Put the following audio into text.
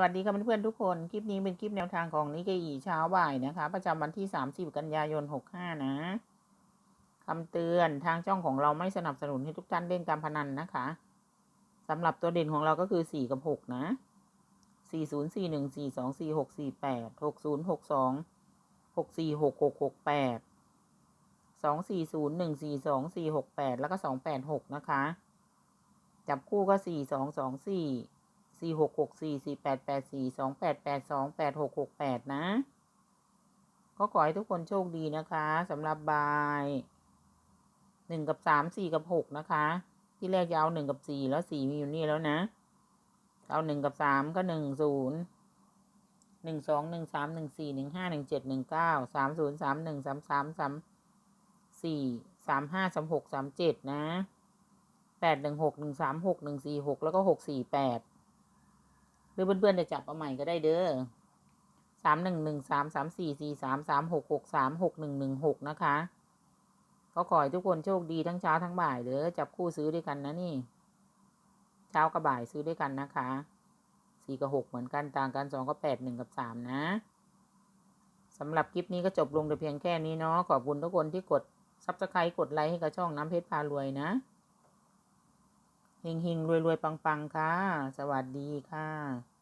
วัสดีค่ะเพื่อนๆทุกคน คลิปนี้เป็นคลิปแนวทางของนิกเกอีเช้าบ่ายนะคะ ประจำวันที่ 30 กันยายน 65 นะคำเตือนทางช่องของเราไม่สนับสนุนให้ทุกท่านเล่นการพนันนะคะสำหรับตัวเด่นของเราก็คือ 4 กับ 6 นะ 4041 4246 48 6062 646668 240 142 468แล้วก็ 286 นะคะ จับคู่ก็ 4224 สี่หกหกสี่สี่แปดแปดสี่สองแปดแปดสองแปดหกหกแปดนะ ก็ขอให้ทุกคนโชคดีนะคะสำหรับบายหนึ่งกับสามสี่กับหกนะคะ ที่แรกจะเอาหนึ่งกับสี่แล้วสี่มีอยู่นี่แล้วนะ เอาหนึ่งกับสามก็หนึ่งศูนย์หนึ่งสองหนึ่งสามหนึ่งสี่หนึ่งห้าหนึ่งเจ็ดหนึ่งเก้าสามศูนย์สามหนึ่งสามสามสามสี่สามห้าสามหกสามเจ็ดนะแปดหนึ่งหกหนึ่งสามหกหนึ่งสี่หกแล้วก็หกสี่แปด หรือเพื่อนๆจะจับเอาใหม่ก็ได้เด้อสามหนึ่งหนึ่งสามสามสี่สี่สามสามหกหกสามหกหนึ่งหนึ่งหกนะคะก็ขอให้ทุกคนโชคดีทั้งเช้าทั้งบ่ายเด้อจับคู่ซื้อด้วยกันนะนี่ เช้ากับบ่ายซื้อด้วยกันนะคะสี่กับหกเหมือนกันต่างกันสองกับแปดหนึ่งกับสามนะสำหรับคลิปนี้ก็จบลงแต่เพียงแค่นี้เนาะขอบคุณทุกคนที่กดซับสไครต์กดไลค์ให้กับช่องน้ำเพชรพารวยนะ เฮงๆรวยๆปังๆค่ะ สวัสดีค่ะ